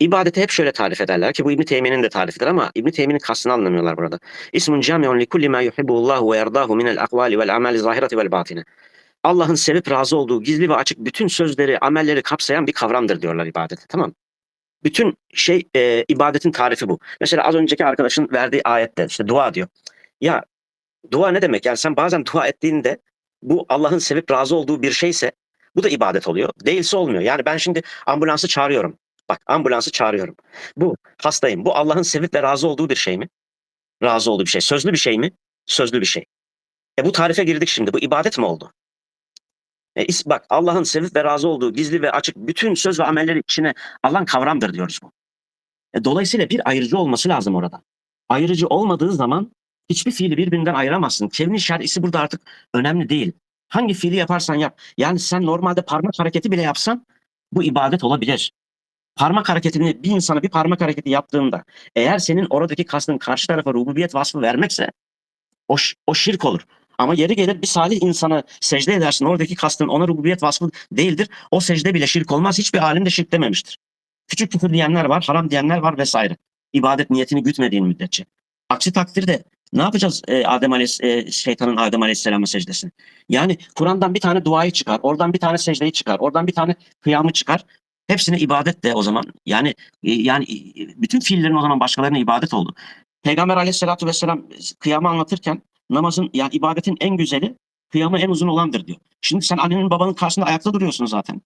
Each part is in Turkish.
İbadeti hep şöyle tarif ederler ki bu İbn Teymiye'nin de tarifidir ama İbn Teymiye'nin kastını anlamıyorlar burada. İsmun camiun li kulli ma yuhibbullahu ve yerdahu min el akvali vel amali zahireti vel batine. Allah'ın sevip razı olduğu gizli ve açık bütün sözleri, amelleri kapsayan bir kavramdır diyorlar ibadete. Tamam? Bütün şey e, ibadetin tarifi bu. Mesela az önceki arkadaşın verdiği ayette işte dua diyor. Ya dua ne demek? Yani sen bazen dua ettiğinde bu Allah'ın sevip razı olduğu bir şeyse bu da ibadet oluyor. Değilse olmuyor. Yani ben şimdi ambulansı çağırıyorum. Bak ambulansı çağırıyorum. Bu hastayım. Bu Allah'ın sevip ve razı olduğu bir şey mi? Razı olduğu bir şey. Sözlü bir şey mi? Sözlü bir şey. E bu tarife girdik şimdi. Bu ibadet mi oldu? E, bak Allah'ın sevip ve razı olduğu gizli ve açık bütün söz ve amelleri içine alan kavramdır diyoruz bu. E, dolayısıyla bir ayrıcı olması lazım orada. Ayrıcı olmadığı zaman hiçbir fiili birbirinden ayıramazsın. Kevnin şer'isi burada artık önemli değil. Hangi fiili yaparsan yap. Yani sen normalde parmak hareketi bile yapsan bu ibadet olabilir. Parmak hareketini bir insana bir parmak hareketi yaptığında eğer senin oradaki kastın karşı tarafa rububiyet vasfı vermekse o, o şirk olur. Ama yeri gelir bir salih insana secde edersin. Oradaki kastın ona rububiyet vasfı değildir. O secde bile şirk olmaz. Hiçbir alim de şirk dememiştir. Küçük küfür diyenler var, haram diyenler var vesaire. İbadet niyetini gütmediğin müddetçe. Aksi takdirde ne yapacağız e, Adem Aleyhis, e, şeytanın Adem Aleyhisselam'a secdesini? Yani Kur'an'dan bir tane duayı çıkar, oradan bir tane secdeyi çıkar, oradan bir tane kıyamı çıkar. Hepsine ibadet de o zaman. Yani e, yani e, bütün fiillerin o zaman başkalarına ibadet oldu. Peygamber Aleyhisselatü Vesselam kıyamı anlatırken namazın yani ibadetin en güzeli kıyamı en uzun olandır diyor. Şimdi sen annenin babanın karşısında ayakta duruyorsun zaten.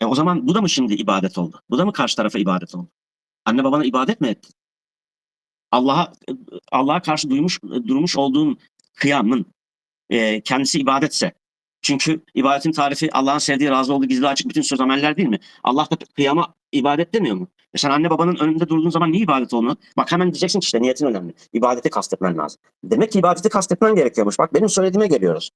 E o zaman bu da mı şimdi ibadet oldu? Bu da mı karşı tarafa ibadet oldu? Anne babana ibadet mi ettin? Allah'a Allah'a karşı duymuş durmuş olduğun kıyamın e, kendisi ibadetse. Çünkü ibadetin tarifi Allah'ın sevdiği, razı olduğu gizli açık bütün söz ameller değil mi? Allah da kıyama ibadet demiyor mu? E sen anne babanın önünde durduğun zaman niye ibadet olmuyor? Bak hemen diyeceksin ki işte niyetin önemli. İbadeti kastetmen lazım. Demek ki ibadeti kastetmen gerekiyormuş. Bak benim söylediğime geliyoruz.